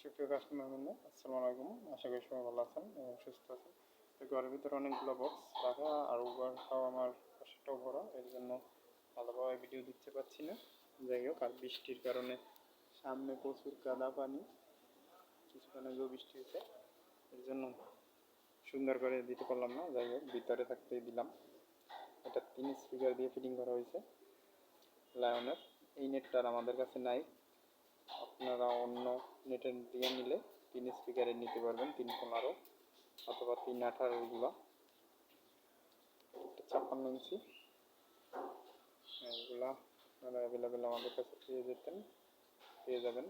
সুপ্রিয় কাস্টমার আসসালামু আলাইকুম। আশা করি সবাই ভালো আছেন এবং সুস্থ আছেন। তো ঘরের ভিতরে অনেকগুলো বক্স রাখা আর ওভারটাও আমার পাশেটাও ভরা, এর জন্য ভালোভাবে ভিডিও দিতে পারছি না। যাই হোক, আর বৃষ্টির কারণে সামনে প্রচুর কাদা পানি কিছুক্ষণ আগেও বৃষ্টি হয়েছে, এর জন্য সুন্দর করে দিতে পারলাম না। যাই হোক, ভিতরে থাকতেই দিলাম। এটা তিন স্পিকার দিয়ে ফিটিং করা হয়েছে লায়নের এই নেটটা আর আমাদের কাছে নাই। আপনারা অন্য নেটের দিয়ে নিলে তিন স্পিকারে নিতে পারবেন, তিন পনেরো অথবা তিন আঠারোগুলো ছাপ্পান্ন ইঞ্চি। এগুলা আপনারা অ্যাভেলেবেল আমাদের কাছে পেয়ে যেতেন, পেয়ে যাবেন।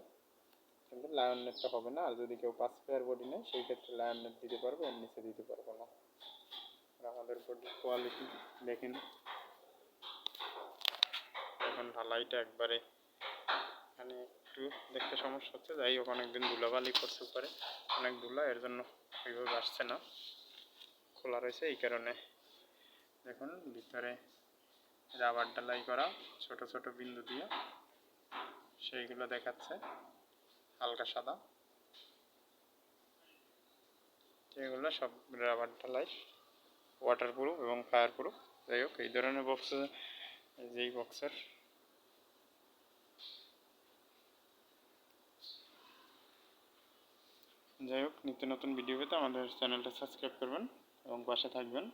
কিন্তু লায়ন নেটটা হবে না, আর যদি কেউ পাঁচ পেয়ার বডি নেয়, সেই ক্ষেত্রে লায়ন নেট দিতে পারব, এর নিচে দিতে পারব না। আমাদের বডির কোয়ালিটি দেখেন। এখন ঢালাইটা একবারে মানে একটু দেখতে সমস্যা হচ্ছে। যাই হোক, অনেকদিন ধুলাবালি করতে পারে অনেক ধুলা, এর জন্য ওইভাবে আসছে না। খোলা রয়েছে এই কারণে। দেখুন, ভিতরে রাবার ডালাই করা, ছোট ছোট বিন্দু দিয়ে সেইগুলো দেখাচ্ছে। হালকা সাদা। এগুলো সব রাবার ঢালাই ওয়াটার প্রুফ এবং ফায়ার প্রুফ যাই হোক, এই ধরনের বক্স যেই বক্সের যাই হোক, নিত্য নতুন ভিডিও পেতে আমাদের চ্যানেলটা সাবস্ক্রাইব করবেন এবং পাশে থাকবেন।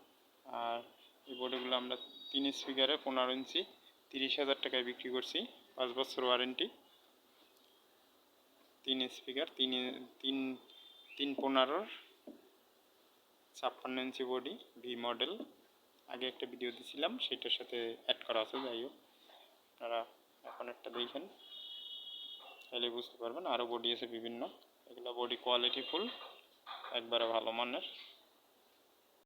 আর এই বোর্ডগুলো আমরা তিন স্পিকারে পনেরো ইঞ্চি, তিরিশ হাজার টাকায় বিক্রি করছি, পাঁচ বছর ওয়ারেন্টি তিন স্পিকার তিন তিন তিন পনেরোর ছাপ্পান্ন ইঞ্চি বডি ভি মডেল আগে একটা ভিডিও দিছিলাম, সেটার সাথে অ্যাড করা আছে, যাই হোক। আপনারা এখন একটা দেখেন, তাহলে বুঝতে পারবেন। আরও বডি আছে বিভিন্ন। এগুলো বডি কোয়ালিটি ফুল একবারে ভালো মানের।